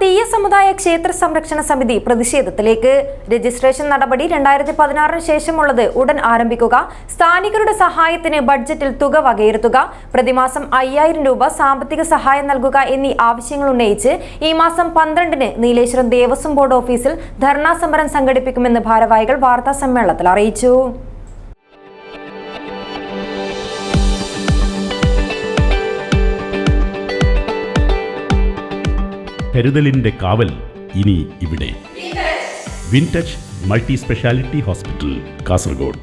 തീയ സമുദായ ക്ഷേത്ര സംരക്ഷണ സമിതി പ്രതിഷേധത്തിലേക്ക്. രജിസ്ട്രേഷൻ നടപടി രണ്ടായിരത്തി പതിനാറിന് ശേഷമുള്ളത് ഉടൻ ആരംഭിക്കുക. സ്ഥാനികരുടെ സഹായത്തിന് ബഡ്ജറ്റിൽ തുക വകയിരുത്തുക. പ്രതിമാസം അയ്യായിരം രൂപ സാമ്പത്തിക സഹായം നൽകുക എന്നീ ആവശ്യങ്ങൾ ഉന്നയിച്ച് ഈ മാസം പന്ത്രണ്ടിന് നീലേശ്വരം ദേവസ്വം ബോർഡ് ഓഫീസിൽ ധർണാ സമരം സംഘടിപ്പിക്കുമെന്ന് ഭാരവാഹികൾ വാർത്താ സമ്മേളനത്തിൽ അറിയിച്ചു. കരുതലിന്റെ കാവൽ ഇനി ഇവിടെ. Wintouch multi speciality hospital Kasaragod.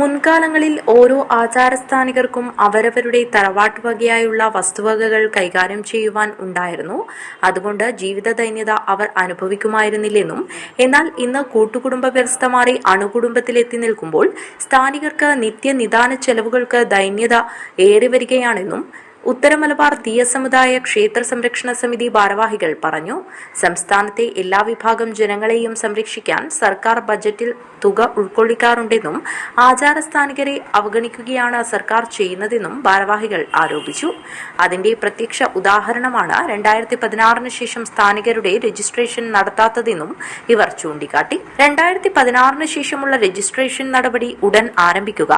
മുൻകാലങ്ങളിൽ ഓരോ ആചാരസ്ഥാനികർക്കും അവരവരുടെ തറവാട്ട് വകയായുള്ള വസ്തുവകകൾ കൈകാര്യം ചെയ്യുവാൻ ഉണ്ടായിരുന്നു. അതുകൊണ്ട് ജീവിത ദൈന്യത അവർ അനുഭവിക്കുമായിരുന്നില്ലെന്നും എന്നാൽ ഇന്ന് കൂട്ടുകുടുംബ വ്യവസ്ഥ മാറി അണുകുടുംബത്തിലെത്തി നിൽക്കുമ്പോൾ സ്ഥാനികർക്ക് നിത്യനിദാന ചെലവുകൾക്ക് ദൈന്യത ഏറി വരികയാണെന്നും ഉത്തര മലബാർ തീയ സമുദായ ക്ഷേത്ര സംരക്ഷണ സമിതി ഭാരവാഹികൾ പറഞ്ഞു സംസ്ഥാനത്തെ എല്ലാ വിഭാഗം ജനങ്ങളെയും സംരക്ഷിക്കാൻ സർക്കാർ ബജറ്റിൽ തുക ഉൾക്കൊള്ളിക്കാറുണ്ടെന്നും ആചാരസ്ഥാനികരെ അവഗണിക്കുകയാണ് സർക്കാർ ചെയ്യുന്നതെന്നും ഭാരവാഹികൾ ആരോപിച്ചു. അതിന്റെ പ്രത്യക്ഷ ഉദാഹരണമാണ് രണ്ടായിരത്തി പതിനാറിന് ശേഷം സ്ഥാനികരുടെ രജിസ്ട്രേഷൻ നടത്താത്തതെന്നും ഇവർ ചൂണ്ടിക്കാട്ടി. രണ്ടായിരത്തി പതിനാറിന് ശേഷമുള്ള രജിസ്ട്രേഷൻ നടപടി ഉടൻ ആരംഭിക്കുക.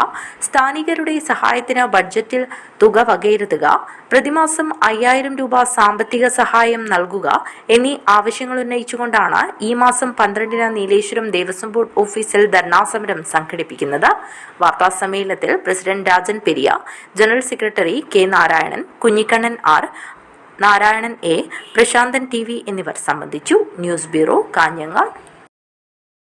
സ്ഥാനികരുടെ സഹായത്തിന് ബഡ്ജറ്റിൽ തുക വകയിരുത്തുക. പ്രതിമാസം അയ്യായിരം രൂപ സാമ്പത്തിക സഹായം നൽകുക എന്നീ ആവശ്യങ്ങൾ ഉന്നയിച്ചുകൊണ്ടാണ് ഈ മാസം പന്ത്രണ്ടിന് നീലേശ്വരം ദേവസ്വം ബോർഡ് ഓഫീസിൽ ധർണാസമരം സംഘടിപ്പിക്കുന്നത്. വാർത്താ സമ്മേളനത്തിൽ president Rajan Periya general secretary K Narayanan Kunhikannan R Narayanan A Prashanthan T V എന്നിവർ സംബന്ധിച്ചു. News bureau Kanhangad.